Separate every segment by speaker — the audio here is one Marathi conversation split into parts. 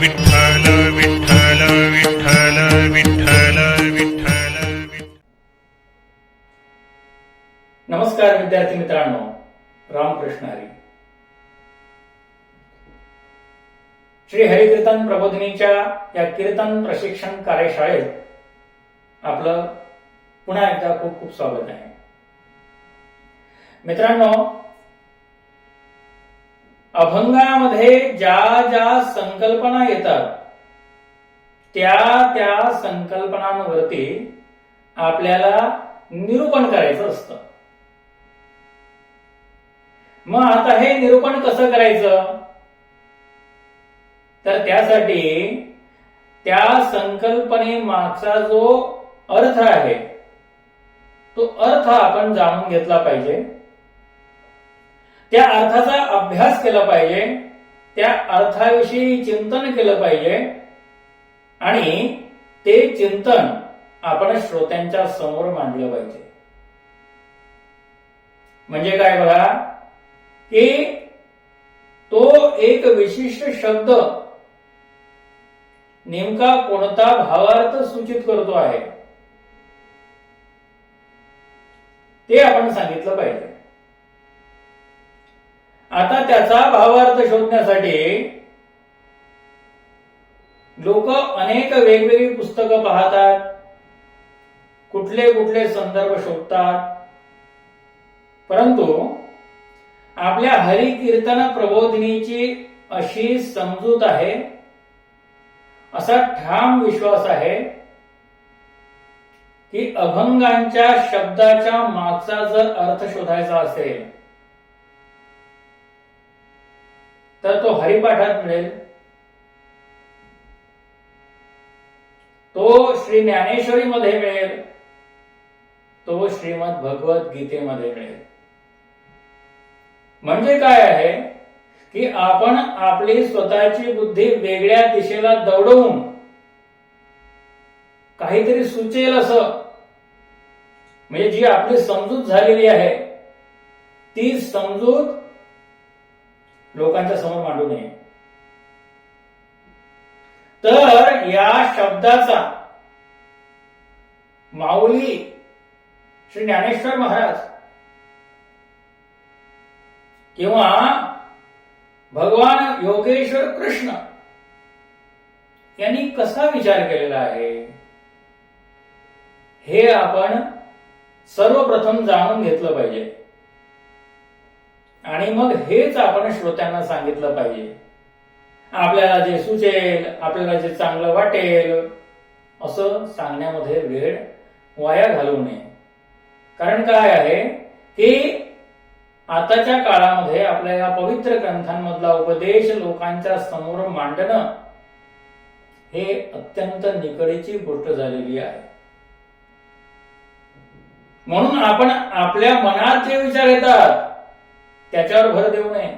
Speaker 1: विठ्ठल विठ्ठल विठ्ठल विठ्ठल विठ्ठल
Speaker 2: नमस्कार विद्यार्थी मित्रांनो. रामकृष्ण हरी. श्री हरिकीर्तन प्रबोधिनीच्या या कीर्तन प्रशिक्षण कार्यशाळेत आपलं पुन्हा एकदा खूप खूप स्वागत आहे. मित्रांनो अभंगामध्ये ज्या ज्या संकल्पना येतात त्या त्या संकल्पनांवरती आपल्याला निरूपण करायचं असतं. मग आता हे निरूपण कसं करायचं? तर त्यासाठी त्या संकल्पने मागचा जो अर्थ आहे तो अर्थ आपण जाणून घेतला पाहिजे. त्या अर्थाचा अभ्यास केला पाहिजे त्या अर्थाविषयी चिंतन केलं पाहिजे आणि ते चिंतन आपण श्रोत्यांच्या समोर मांडलं पाहिजे. म्हणजे काय बघा की तो एक विशिष्ट शब्द नेमका कोणता भावार्थ सूचित करतो आहे ते आपण सांगितलं पाहिजे. आता त्याचा भावार्थ शोधण्यासाठी लोक अनेक वेगवेगळी पुस्तकं पाहतात कुठले कुठले संदर्भ शोधतात. परंतु आपल्या हरिकीर्तन प्रबोधिनीची अशी समजूत आहे असा ठाम विश्वास आहे की अभंगांच्या शब्दाच्या मागचा जर अर्थ शोधायचा असेल तर तो हरिपाठात मिळेल तो श्री ज्ञानेश्वरीमध्ये मिळेल तो श्रीमद भगवत गीतेमध्ये मिळेल. म्हणजे काय आहे? की आपण आपली स्वतःची बुद्धी वेगळ्या दिशेला दौडवून काहीतरी सुचेल असं म्हणजे जी आपली समजूत झालेली आहे ती समजूत लोकांच्या समोर मांडू नये. तर या शब्दाचा माऊली श्री ज्ञानेश्वर महाराज किंवा भगवान योगेश्वर कृष्ण यांनी कसा विचार केलेला आहे? हे आपण सर्वप्रथम जाणून घेतलं पाहिजे. आणि मग हेच आपण श्रोत्यांना सांगितलं पाहिजे. आपल्याला जे सुचेल आपल्याला जे चांगलं वाटेल असं सांगण्यामध्ये वेळ वाया घालवू नये. कारण काय आहे की आताच्या काळामध्ये आपल्या या पवित्र ग्रंथांमधला उपदेश लोकांच्या समोर मांडणं हे अत्यंत निकडीची गोष्ट झालेली आहे. म्हणून आपण आपल्या मनात जे विचार येतात त्याच्यावर भर देऊ नये.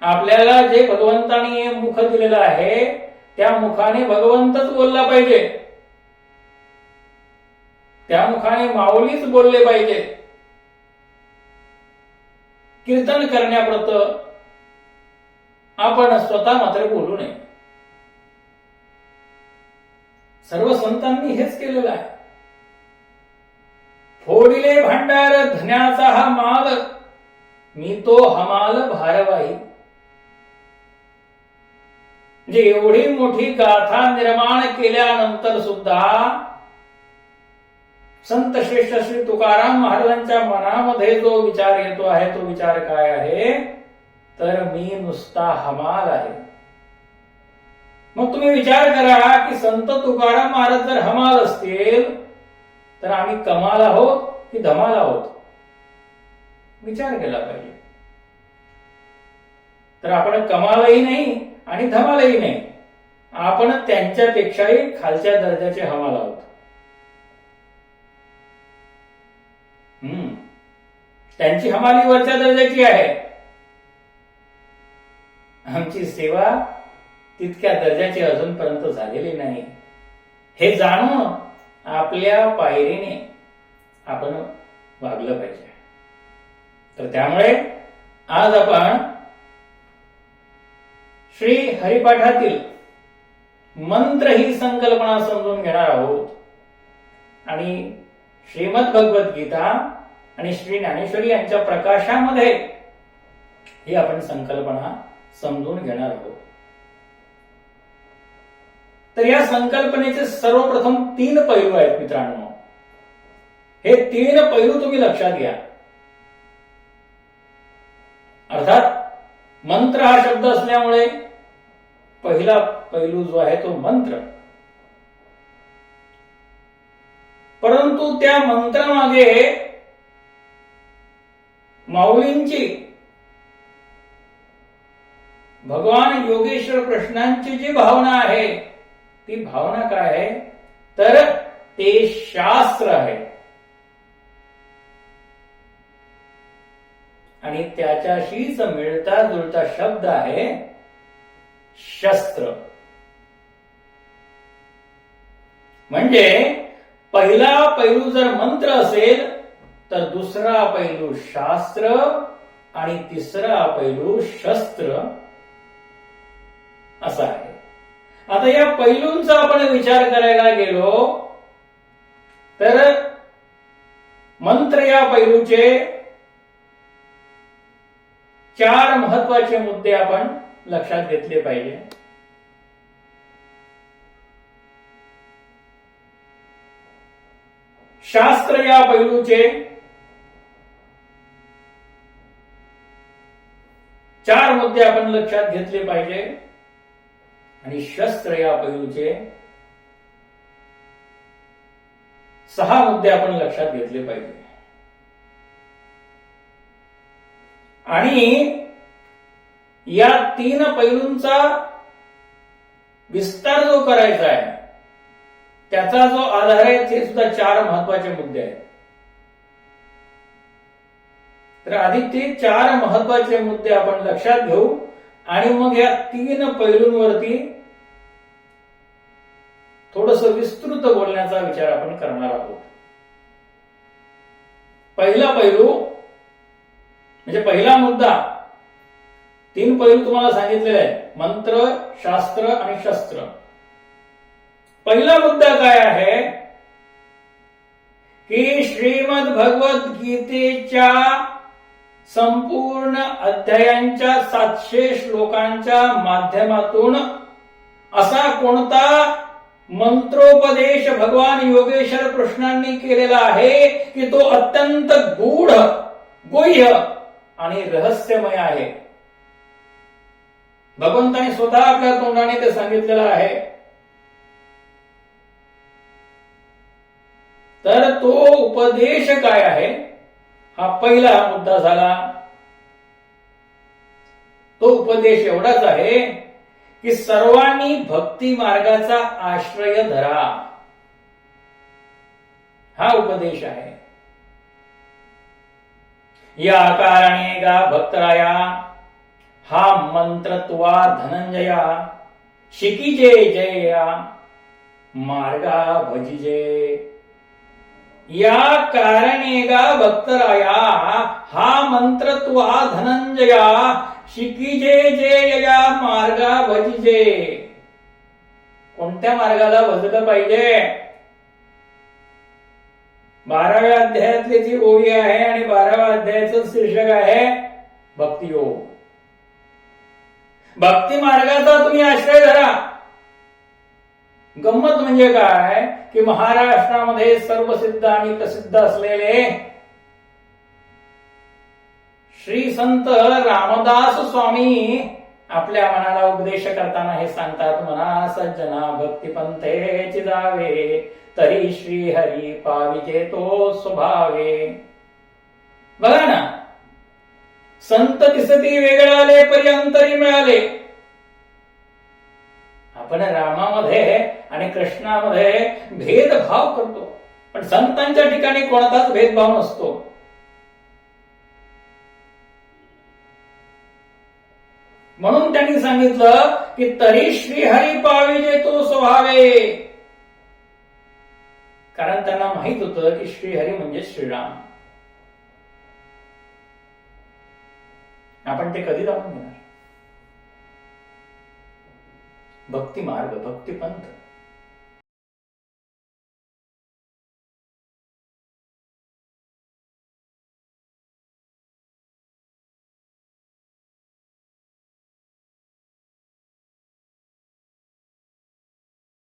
Speaker 2: आपल्याला जे भगवंताने मुख दिलेलं आहे त्या मुखाने भगवंतच बोलला पाहिजे. त्या मुखाने माऊलीच बोलले पाहिजे. कीर्तन करण्याप्रत आपण स्वतः मात्र बोलू नये. सर्व संतांनी हेच केलेलं आहे. फोडिले भांडार धन्याचा हा माल मी तो हमाल भारवाई. म्हणजे एवढी मोठी गाथा निर्माण केल्यानंतर सुद्धा संत श्रेष्ठ श्री तुकाराम महाराजांच्या मनामध्ये जो विचार येतो आहे तो विचार काय आहे? तर मी नुसता हमाल आहे. मग तुम्ही विचार करा की संत तुकाराम महाराज जर हमाल असतील तर आम्ही कमाल आहोत की धमाल आहोत? विचार केला पाहिजे. तर आपण कमालही नाही आणि धमालही नाही. आपण त्यांच्यापेक्षाही खालच्या दर्जाचे हवा आहोत. हम्म. त्यांची हमाली वरच्या दर्जाची आहे. आमची सेवा तितक्या दर्जाची अजूनपर्यंत झालेली नाही. हे जाणून आपल्या पायरीने आपण वागलं पाहिजे. तर त्यामुळे आज आपण श्री हरिपाठातील मंत्र ही संकल्पना समजून घेणार आहोत. आणि श्रीमद गीता आणि श्री ज्ञानेश्वरी यांच्या प्रकाशामध्ये ही आपण संकल्पना समजून घेणार आहोत. तर या संकल्पनेचे सर्वप्रथम तीन पैलू आहेत मित्रांनो. हे तीन पैलू तुम्ही लक्षात घ्या. अर्थात मंत्र हा शब्द असल्यामुळे पहिला पैलू जो आहे तो मंत्र. परंतु त्या मंत्रामागे माऊलींची भगवान योगेश्वर कृष्णांची जी भावना आहे ती भावना काय आहे? तर ते शास्त्र आहे. आणि त्याच्याशीच मिळता जुळता शब्द आहे शस्त्र. म्हणजे पहिला पैलू जर मंत्र असेल तर दुसरा पैलू शास्त्र आणि तिसरा पैलू शस्त्र असा आहे. आता या पैलूंचा आपण विचार करायला गेलो तर मंत्र या पैलूचे चार महत्त्वाचे मुद्दे आपण लक्षात घेतले पाहिजे. शास्त्र या पैलूचे चार मुद्दे आपण लक्षात घेतले पाहिजे आणि शस्त्र या पैलूचे सहा मुद्दे आपण लक्षात घेतले पाहिजे. आणि या तीन पैलूंचा विस्तार जो करायचा आहे त्याचा जो आधार आहे ते सुद्धा चार महत्त्वाचे मुद्दे आहेत. तर आधी ते चार महत्त्वाचे मुद्दे आपण लक्षात घेऊ आणि मग या तीन पैलूंवरती थोडस विस्तृत बोलण्याचा विचार आपण करणार आहोत. पहिला पैलू म्हणजे पहिला मुद्दा तीन पैलू तुम्हाला सांगितलेले आहे मंत्र शास्त्र आणि शस्त्र. पहिला मुद्दा काय आहे? की श्रीमद भगवद्गीतेच्या संपूर्ण अध्यायांच्या सातशे श्लोकांच्या माध्यमातून असा कोणता मंत्रोपदेश भगवान योगेश्वर कृष्णांनी केलेला आहे की तो अत्यंत गूढ गुह्य आणि रहस्यमय आहे. भगवंताने स्वतः आपल्या तोंडाने ते सांगितलेलं आहे. तर तो उपदेश काय आहे? हा पहिला मुद्दा झाला. तो उपदेश एवढाच आहे की सर्वांनी भक्ती मार्गाचा आश्रय धरा. हा उपदेश आहे. या कारणे गा भक्तराया हा मंत्र धनंजया शिकीजे जया मार्गा भजिजे या कारणे गा भक्तराया हा मंत्रत्वा धनंजया शिकीजे जे या मार्गा भजिजे कोणत्या मार्गाला भजलं पाहिजे बाराव्या अध्यायातली जी ओवी आहे आणि बाराव्या अध्यायाचं शीर्षक आहे भक्तियोग भक्ती मार्गाचा तुम्ही आश्रय धरा. गंमत म्हणजे काय की महाराष्ट्रामध्ये सर्वसिद्ध आणि प्रसिद्ध असलेले श्री संत रामदास स्वामी आपल्या मनाला उपदेश करताना हे सांगतात मना सज्जना भक्तिपंथेची जावे. तरी श्री हरी पाविजे तो स्वभावे. बघा ना संत दिसती वेगळाले पर्यंतरी मिळाले. आपण रामामध्ये आणि कृष्णामध्ये भेदभाव करतो पण संतांच्या ठिकाणी कोणताच भेदभाव नसतो. म्हणून त्यांनी सांगितलं की तरी श्रीहरी पाविजे तो स्वभावे. कारण त्यांना माहीत होतं की श्रीहरी म्हणजे श्रीराम. आपण ते कधी जाऊन घेणार? भक्तिमार्ग भक्तिपंथ.